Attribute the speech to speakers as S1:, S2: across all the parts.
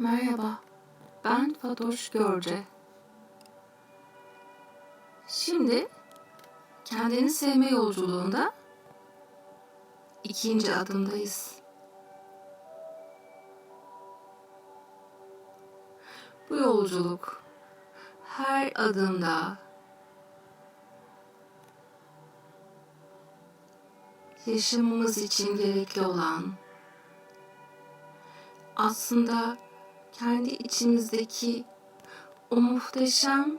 S1: Merhaba, ben Fatoş Görce. Şimdi kendini sevme yolculuğunda ikinci adımdayız. Bu yolculuk her adımda yaşamımız için gerekli olan aslında kendi içimizdeki o muhteşem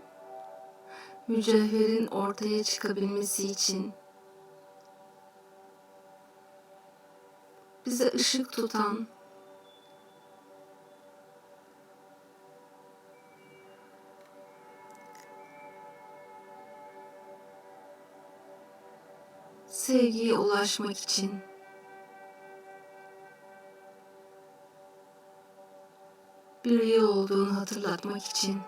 S1: mücevherin ortaya çıkabilmesi için bize ışık tutan sevgiye ulaşmak için bir yol olduğunu hatırlatmak için.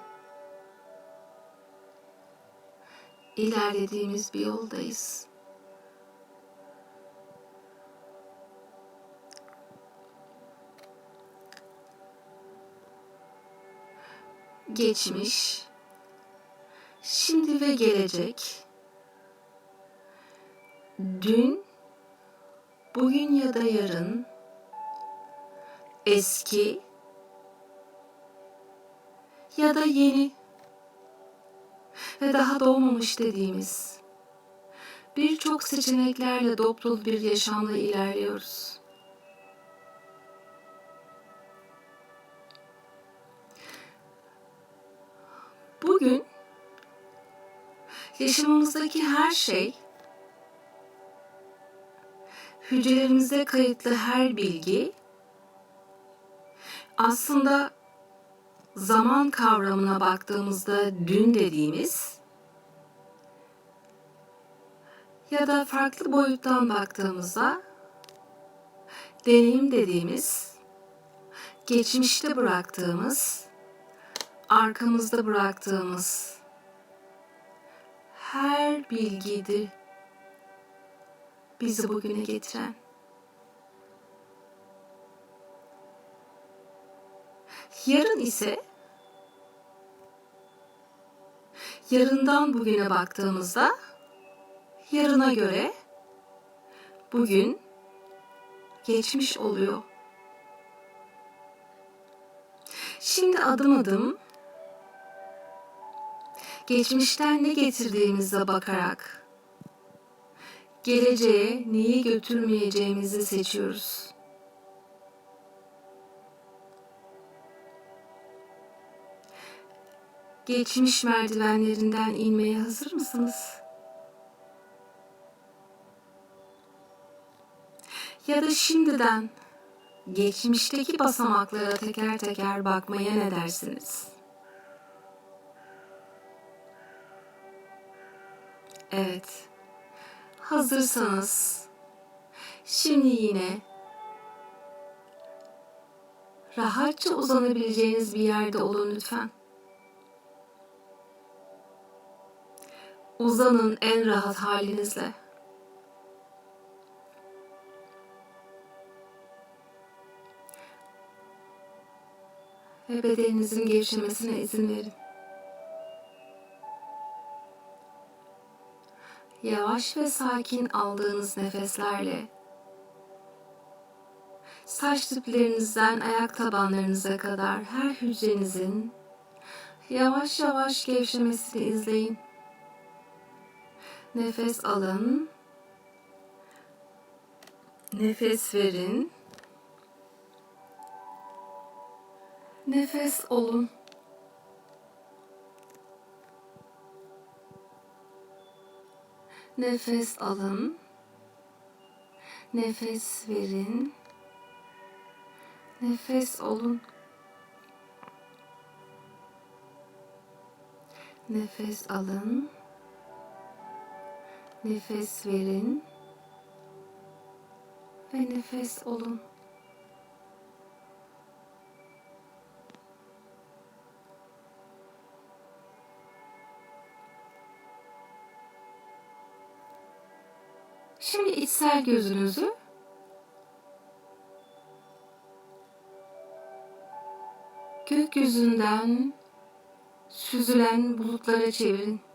S1: İlerlediğimiz bir yoldayız. Geçmiş, şimdi ve gelecek, dün, bugün ya da yarın, eski ya da yeni ve daha doğmamış dediğimiz birçok seçeneklerle dop dolu bir yaşamla ilerliyoruz. Bugün yaşamımızdaki her şey hücrelerimizde kayıtlı her bilgi aslında zaman kavramına baktığımızda dün dediğimiz ya da farklı boyuttan baktığımızda deneyim dediğimiz geçmişte bıraktığımız arkamızda bıraktığımız her bilgidir bizi bugüne getiren. Yarın ise yarından bugüne baktığımızda yarına göre bugün geçmiş oluyor. Şimdi adım adım geçmişten ne getirdiğimize bakarak geleceğe neyi götürmeyeceğimizi seçiyoruz. Geçmiş merdivenlerinden inmeye hazır mısınız? Ya da şimdiden geçmişteki basamaklara teker teker bakmaya ne dersiniz? Evet. Hazırsanız şimdi yine rahatça uzanabileceğiniz bir yerde olun lütfen. Uzanın en rahat halinizle. Ve bedeninizin gevşemesine izin verin. Yavaş ve sakin aldığınız nefeslerle saç diplerinizden ayak tabanlarınıza kadar her hücrenizin yavaş yavaş gevşemesini izleyin. Nefes alın. Nefes verin. Nefes olun. Nefes alın. Nefes verin. Nefes olun. Nefes alın. Nefes verin. Ve nefes olun. Şimdi içsel gözünüzü gökyüzünden süzülen bulutlara çevirin.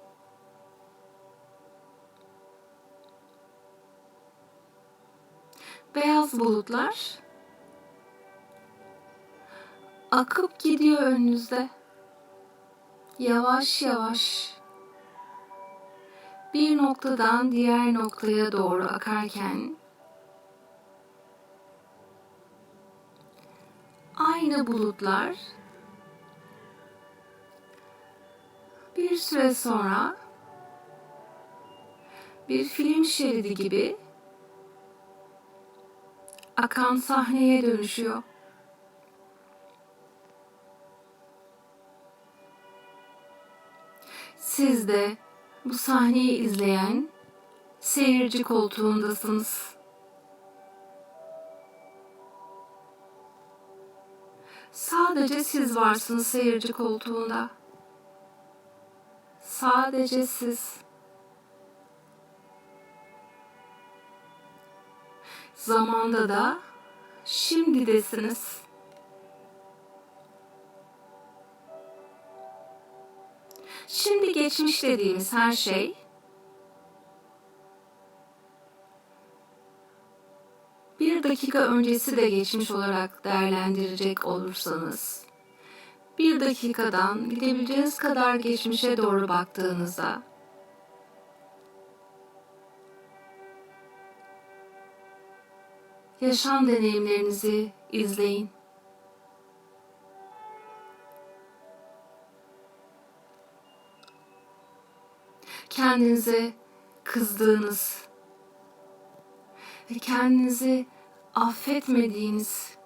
S1: Beyaz bulutlar akıp gidiyor önünüzde. Yavaş yavaş bir noktadan diğer noktaya doğru akarken aynı bulutlar bir süre sonra bir film şeridi gibi akan sahneye dönüşüyor. Siz de bu sahneyi izleyen seyirci koltuğundasınız. Sadece siz varsınız seyirci koltuğunda. Sadece siz. Zamanda da şimdidesiniz. Şimdi geçmiş dediğimiz her şey bir dakika öncesi de geçmiş olarak değerlendirecek olursanız bir dakikadan gidebileceğiniz kadar geçmişe doğru baktığınızda yaşam deneyimlerinizi izleyin. Kendinize kızdığınız ve kendinizi affetmediğiniz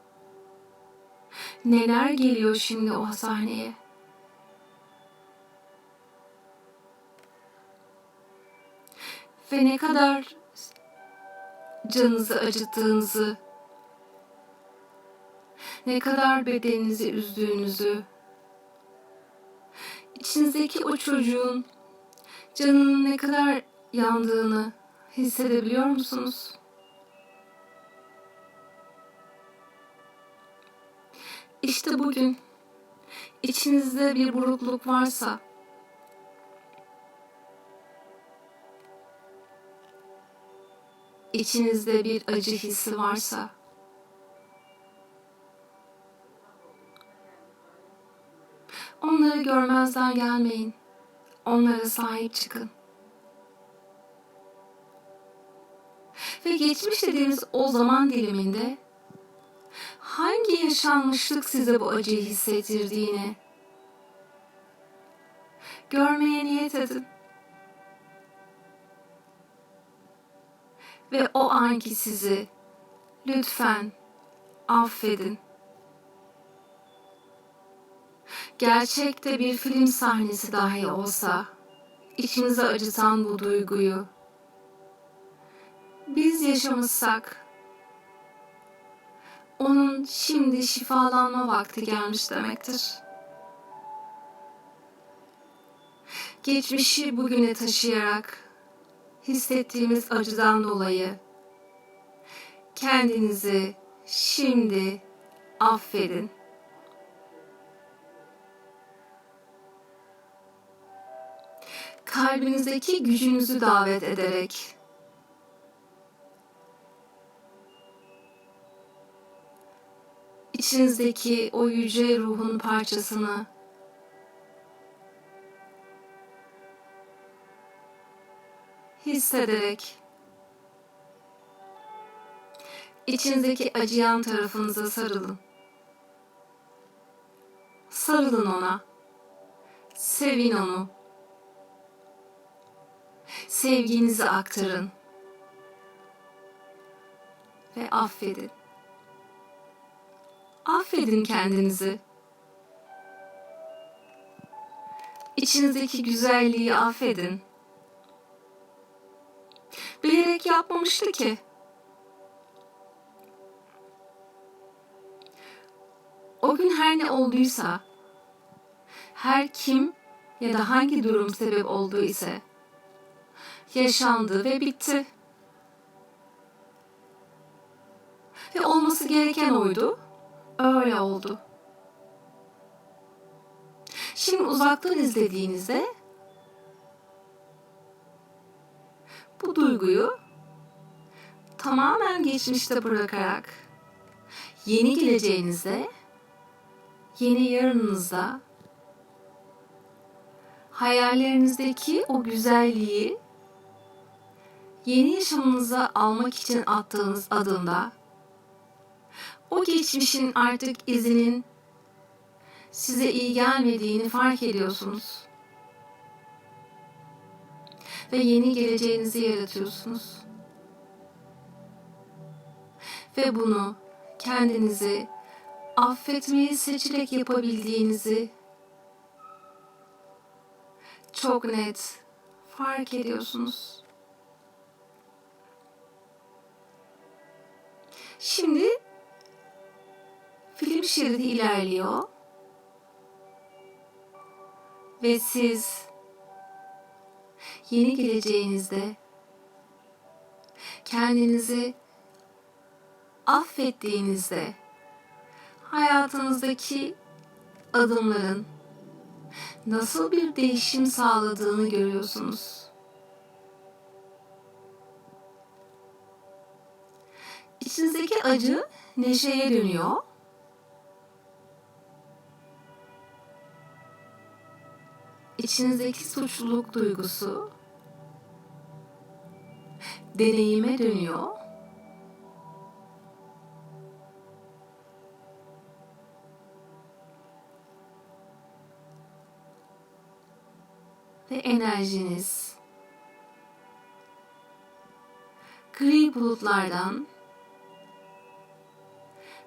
S1: neler geliyor şimdi o sahneye? Ve ne kadar canınızı acıttığınızı, ne kadar bedeninizi üzdüğünüzü, içinizdeki o çocuğun canının ne kadar yandığını hissedebiliyor musunuz? İşte bugün içinizde bir burukluk varsa içinizde bir acı hissi varsa onları görmezden gelmeyin. Onlara sahip çıkın. Ve geçmiş dediğiniz o zaman diliminde hangi yaşanmışlık size bu acıyı hissettirdiğini görmeye niyet edin. Ve o anki sizi lütfen affedin. Gerçekte bir film sahnesi dahi olsa içinize acıtan bu duyguyu biz yaşamışsak onun şimdi şifalanma vakti gelmiş demektir. Geçmişi bugüne taşıyarak hissettiğimiz acıdan dolayı kendinizi şimdi affedin. Kalbinizdeki gücünüzü davet ederek içinizdeki o yüce ruhun parçasını hissederek içinizdeki acıyan tarafınıza sarılın. Sarılın ona. Sevin onu. Sevginizi aktarın. Ve affedin. Affedin kendinizi. İçinizdeki güzelliği affedin. Bilerek yapmamıştı ki. O gün her ne olduysa, her kim ya da hangi durum sebep olduğu ise yaşandı ve bitti. Ve olması gereken oydu. Öyle oldu. Şimdi uzaktan izlediğinizde bu duyguyu tamamen geçmişte bırakarak yeni geleceğinizde, yeni yarınınızda hayallerinizdeki o güzelliği yeni yaşamınıza almak için attığınız adımda o geçmişin artık izinin size iyi gelmediğini fark ediyorsunuz. Ve yeni geleceğinizi yaratıyorsunuz. Ve bunu kendinizi affetmeyi seçerek yapabildiğinizi çok net fark ediyorsunuz. Şimdi film şeridi ilerliyor. Ve siz yeni geleceğinizde kendinizi affettiğinizde hayatınızdaki adımların nasıl bir değişim sağladığını görüyorsunuz. İçinizdeki acı neşeye dönüyor. İçinizdeki suçluluk duygusu deneyime dönüyor. Ve enerjiniz gri bulutlardan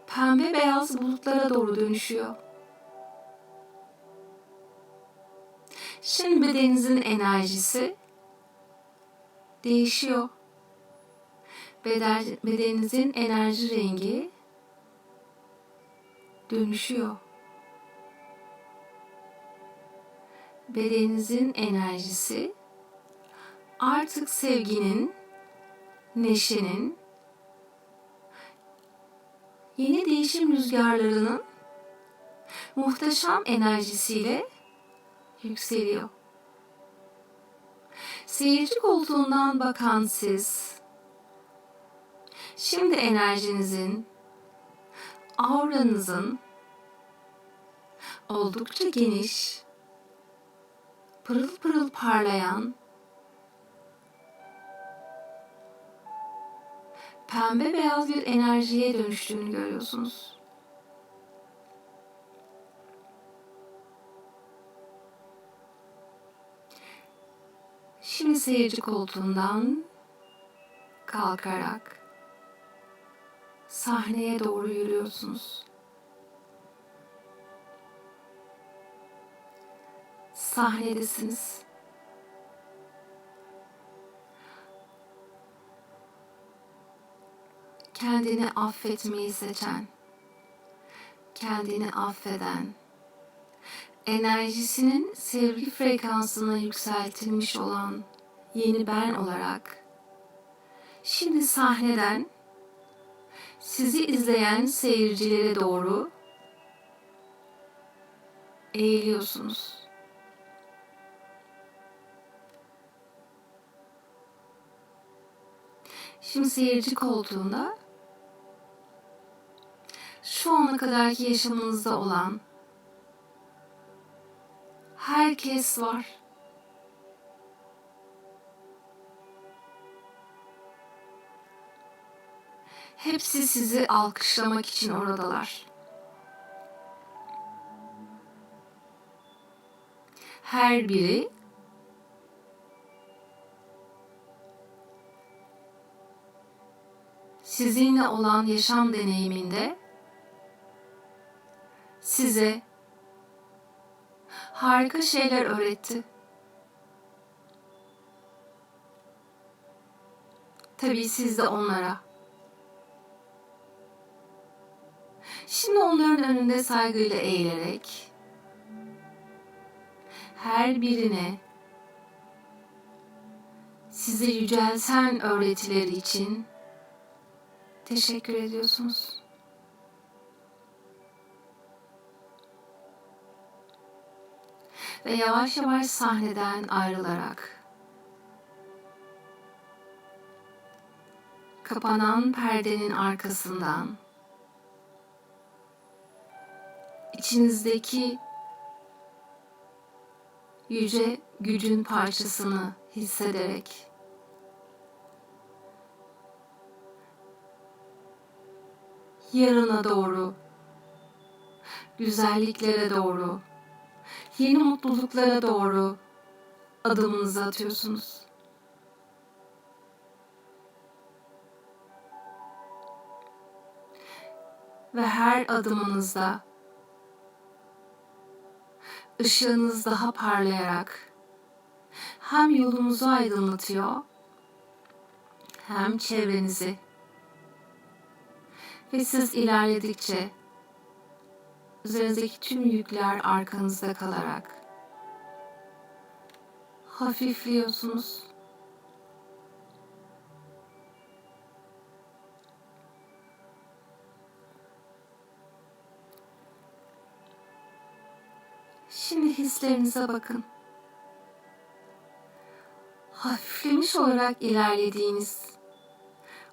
S1: pembe beyaz bulutlara doğru dönüşüyor. Şimdi bedeninizin enerjisi değişiyor. Beden, bedeninizin enerji rengi dönüşüyor. Bedeninizin enerjisi artık sevginin, neşenin, yeni değişim rüzgarlarının muhteşem enerjisiyle yükseliyor. Seyirci koltuğundan bakan siz, şimdi enerjinizin, auranızın oldukça geniş, pırıl pırıl parlayan, pembe beyaz bir enerjiye dönüştüğünü görüyorsunuz. Şimdi seyirci koltuğundan kalkarak sahneye doğru yürüyorsunuz. Sahnedesiniz. Kendini affetmeyi seçen, kendini affeden, enerjisinin sevgi frekansına yükseltilmiş olan yeni ben olarak şimdi sahneden sizi izleyen seyircilere doğru eğiliyorsunuz. Şimdi seyirci koltuğunda şu ana kadarki yaşamınızda olan herkes var. Hepsi sizi alkışlamak için oradalar. Her biri sizinle olan yaşam deneyiminde size harika şeyler öğretti. Tabii siz de onlara. Şimdi onların önünde saygıyla eğilerek her birine size yücelsen öğretileri için teşekkür ediyorsunuz. ve yavaş yavaş sahneden ayrılarak kapanan perdenin arkasından içinizdeki yüce gücün parçasını hissederek yarına doğru, güzelliklere doğru, yeni mutluluklara doğru adımınızı atıyorsunuz. Ve her adımınızda ışığınız daha parlayarak hem yolunuzu aydınlatıyor hem çevrenizi ve siz ilerledikçe üzerinizdeki tüm yükler arkanızda kalarak hafifliyorsunuz. Şimdi hislerinize bakın. Hafiflemiş olarak ilerlediğiniz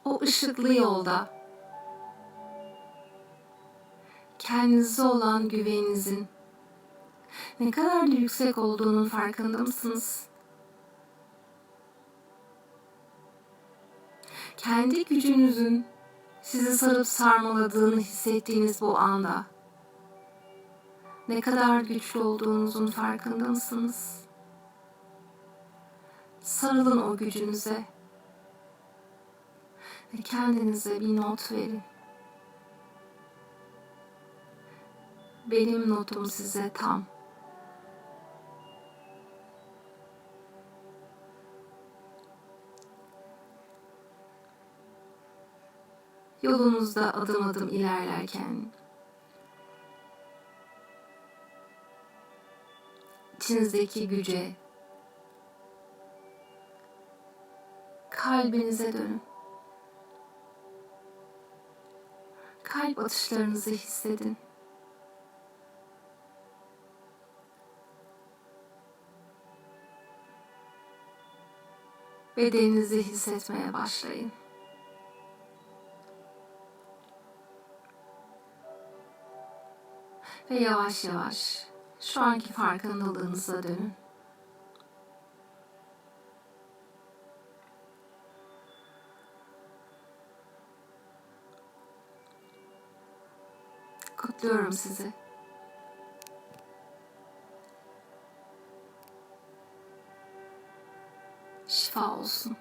S1: o ışıklı yolda kendinize olan güveninizin ne kadar da yüksek olduğunun farkında mısınız? Kendi gücünüzün sizi sarıp sarmaladığını hissettiğiniz bu anda ne kadar güçlü olduğunuzun farkında mısınız? Sarılın o gücünüze ve kendinize bir not verin. Benim notum size tam. Yolunuzda adım adım ilerlerken içinizdeki güce kalbinize dönün. Kalp atışlarınızı hissedin. Bedeninizi hissetmeye başlayın. Ve yavaş yavaş şu anki farkındalığınıza dönün. Kutluyorum sizi. Şifa olsun.